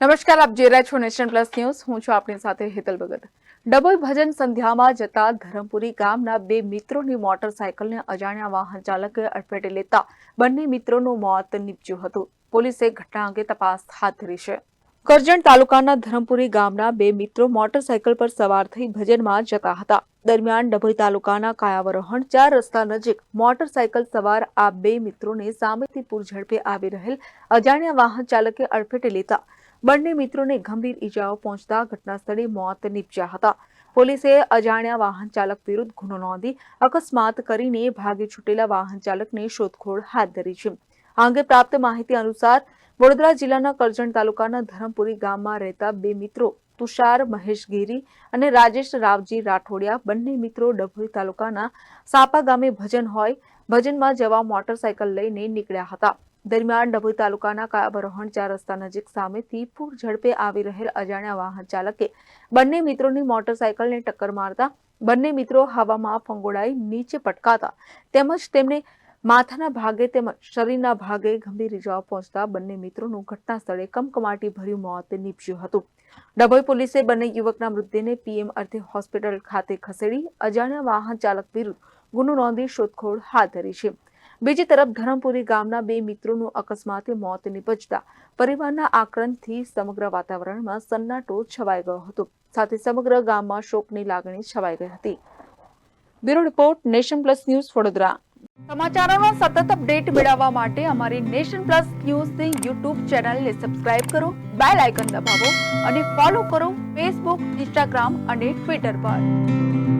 નમસ્કાર, આપ જોઈ રહ્યા છો નેશન પ્લસ ન્યૂઝ. હું છું આપની સાથે હેતલ ભગત. ડભોઈ ભજન સંધ્યામાં જતા ધરમપુરી ગામના બે મિત્રોની મોટરસાયકલને અજાણ્યા વાહન ચાલકે અડફેટે લેતા બંને મિત્રોનું મોત નીપજ્યું હતું. પોલીસે ઘટના અંગે તપાસ હાથ ધરી છે. કરજણ તાલુકાના ધરમપુરી ગામના બે મિત્રો મોટરસાયકલ પર સવાર થઈ ભજનમાં જતા હતા. દરમિયાન ડભોઈ તાલુકાના કાયાવરોહણ ચાર રસ્તા નજીક મોટરસાયકલ સવાર આ બે મિત્રોને સામેથી પૂર ઝડપે આવી રહેલ અજાણ્યા વાહન ચાલકે અડફેટે લેતા બંને મિત્રોને ગંભીર ઈજાઓ પહોંચતા ઘટનાસ્થળે મોત નીપજ્યા હતા. પોલીસે અજાણ્યા વાહન ચાલક વિરુદ્ધ ગુનો નોંધી અકસ્માત કરીને ભાગી છૂટેલા વાહન ચાલકને શોધખોળ હાથ ધરી છે. આ અંગે પ્રાપ્ત માહિતી અનુસાર વડોદરા જિલ્લાના કરજણ તાલુકાના ધરમપુરી ગામમાં રહેતા બે મિત્રો તુષાર મહેશ ગીરી અને રાજેશ રાવજી રાઠોડિયા બંને મિત્રો ડભોઈ તાલુકાના સાપા ગામે ભજન હોય, ભજનમાં જવા મોટરસાયકલ લઈને નીકળ્યા હતા. દરમિયાન ડભોઈ તાલુકાના કાબરોહણ ચાર રસ્તા નજીક સામેથી પૂર ઝડપે આવી રહેલ અજાણ્યા વાહન ચાલકે બંને મિત્રોની મોટરસાયકલને ટક્કર મારતા બંને મિત્રો હવામાં ફંગોળાઈ નીચે પટકાતા તેમજ તેમને માથાના ભાગે તેમજ શરીરના ભાગે ગંભીર ઇજાઓ પહોંચતા બંને મિત્રોનું ઘટના સ્થળે કમકમાટી ભર્યું મોત નીપજ્યું હતું. ડભોઈ પોલીસે બંને યુવકના મૃતદેહને પીએમ અર્થે હોસ્પિટલ ખાતે ખસેડી અજાણ્યા વાહન ચાલક વિરુદ્ધ ગુનો નોંધી શોધખોળ હાથ ધરી છે. બીજી તરફ ધરમપુરી ગામના બે મિત્રોનું અકસ્માતે મોત નિપજતા પરિવારના આક્રંદથી સમગ્ર વાતાવરણમાં સન્નાટો છવાઈ ગયો હતો. સાથે સમગ્ર ગામમાં શોકની લાગણી છવાઈ ગઈ હતી. Bureau report, nation plus news, Vadodara. સમાચારોનો સતત અપડેટ મેળવવા માટે અમારી નેશન પ્લસ ન્યૂઝની યુટ્યુબ ચેનલને સબસ્ક્રાઇબ કરો, બેલ આઇકન દબાવો અને ફોલો કરો ફેસબુક, ઇન્સ્ટાગ્રામ અને ટ્વિટર પર.